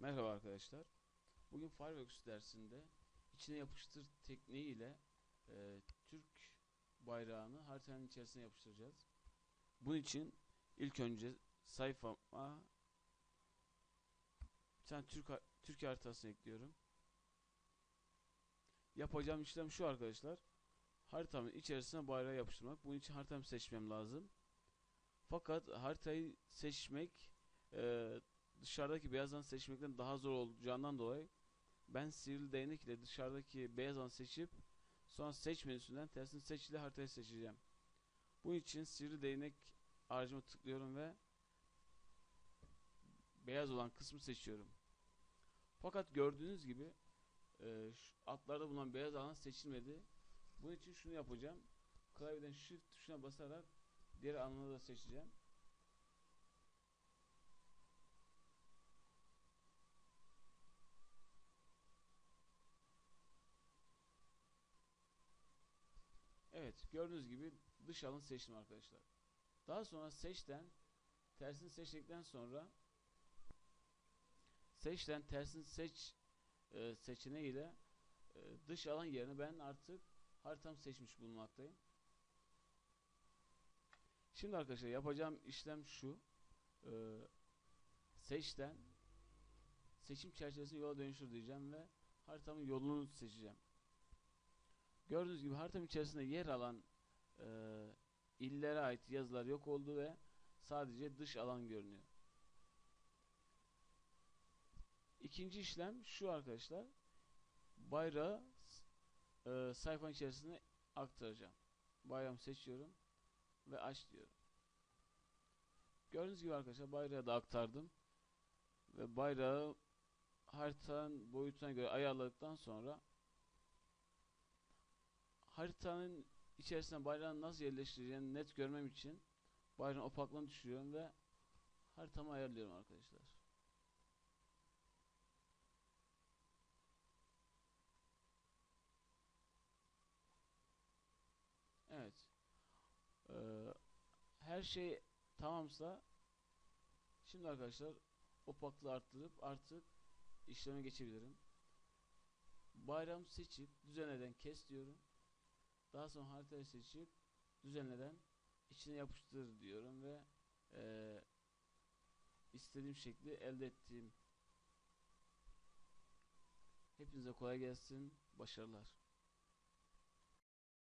Merhaba arkadaşlar. Bugün Fireworks dersinde içine yapıştır tekniğiyle e, Türk bayrağını haritanın içerisine yapıştıracağız. Bunun için ilk önce sayfama bir tane Türk Türkiye haritasını ekliyorum. Yapacağım işlem şu arkadaşlar. Haritamın içerisine bayrağı yapıştırmak. Bunun için haritamı seçmem lazım. Fakat haritayı seçmek e, dışarıdaki beyaz alanı seçmekten daha zor olacağından dolayı ben sivri değnek ile dışarıdaki beyaz alanı seçip sonra seç menüsünden tersini seç ile haritayı seçeceğim. Bunun için sivri değnek aracıma tıklıyorum ve beyaz olan kısmı seçiyorum. Fakat gördüğünüz gibi e, şu altlarda bulunan beyaz alan seçilmedi. Bunun için şunu yapacağım. Klavyeden shift tuşuna basarak diğer alanı da seçeceğim. Evet, gördüğünüz gibi dış alanı seçtim arkadaşlar. Daha sonra seçten tersini seçtikten sonra seçten tersini seç e, seçeneğiyle e, dış alan yerine ben artık haritamı seçmiş bulunmaktayım. Şimdi arkadaşlar yapacağım işlem şu. E, seçten seçim çerçevesini yola dönüştür diyeceğim ve haritamın yolunu seçeceğim. Gördüğünüz gibi haritanın içerisinde yer alan e, illere ait yazılar yok oldu ve sadece dış alan görünüyor. İkinci işlem şu arkadaşlar. Bayrağı e, sayfanın içerisine aktaracağım. Bayrağımı seçiyorum ve aç diyorum. Gördüğünüz gibi arkadaşlar bayrağı da aktardım. Ve bayrağı haritanın boyutuna göre ayarladıktan sonra haritanın içerisine bayrağın nasıl yerleştireceğini net görmem için bayrağın opaklığını düşürüyorum ve haritamı ayarlıyorum arkadaşlar. Evet. Ee, her şey tamamsa şimdi arkadaşlar opaklığı arttırıp artık işleme geçebilirim. Bayram seçip düzenleden kes diyorum. Daha sonra haritayı seçip düzenleden içine yapıştır diyorum ve eee, istediğim şekli elde ettiğim. Hepinize kolay gelsin. Başarılar.